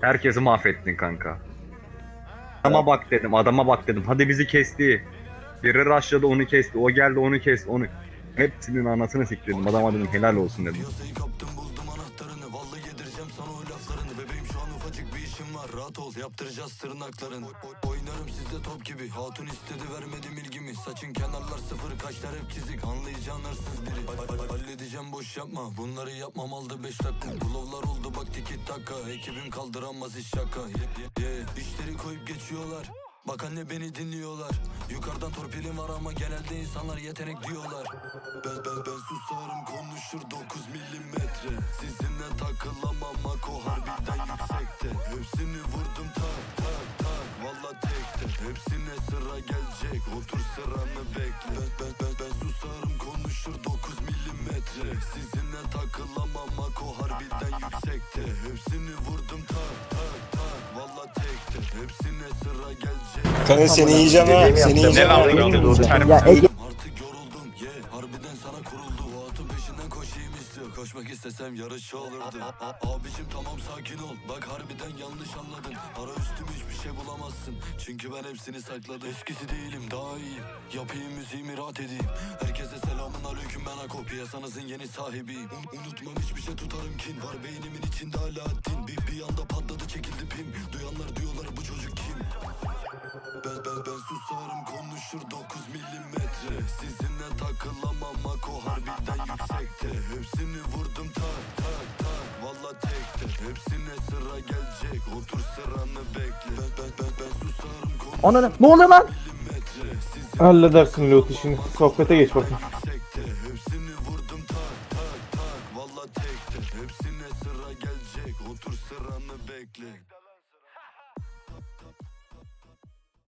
Herkesi mahvettin kanka. Adama bak dedim, adama bak dedim. Hadi bizi kesti. Biri rushladı onu kesti. O geldi onu kesti. Onu hepsinin anasını siktirdim. Adama dedim helal olsun dedim. Ufacık bir işim var Rahat ol yaptıracağız oy- Oynarım sizde top gibi Hatun istedi vermedim ilgimi. Saçın kenarlar sıfır kaşlar hep çizik. Anlayacağın hırsız biri. Hall- hall- Halledeceğim boş yapma. Bunları yapmam aldı 5 dakika. Bulovlar oldu bak tiki taka. Ekibim kaldıramaz hiç şaka. Ye- ye- ye. İşleri koyup geçiyorlar. Bak anne beni dinliyorlar Yukarıdan torpilim var ama genelde insanlar yetenek diyorlar. Ben ben ben susarım konuşur 9 milimetre. Sizinle takılamam Mako harbiden yüksekte. Hepsini vurdum tak tak tak. Valla tekte. Hepsine sıra gelecek Otur sıranı bekle. Ben ben ben, ben susarım konuşur 9 milimetre. Sizinle takılamam Mako Kanka seni yiyeceğim ha. Seni yiyeceğim. Ha. Ya Ege Artık yoruldum ye. Harbiden sana kuruldu. O atın peşinden koşayım istiyor Koşmak istesem yarışı olurdu A- a- Abicim tamam sakin ol. Bak harbiden yanlış anladın. Ara üstüm hiçbir şey bulamazsın. Çünkü ben hepsini sakladım. Eskisi değilim daha iyiyim. Yapayım müziğimi rahat edeyim. Herkese selamun aleyküm ben Ako. Piyasanızın yeni sahibiyim. Un- Unutmam hiçbir şey tutarım kin. Var beynimin içinde hala din Bir, bir anda patladı çekildi pim. Duyanlar diyorlar bu çocuk kim? Ben, ben, ben susarım konuşur 9 milimetre. Sizinle takılamam Mako harbiden yüksekte. Hepsini vurdum tak tak tak Valla tekte. Hepsine sıra gelecek Otur sıranı bekle. Ben, ben, ben, ben susarım konuşur Ananı ne oluyor lan? Halledersin loot işini. Sohbete geç bakayım. Hepsine sıra gelecek. Otur sıranı bekle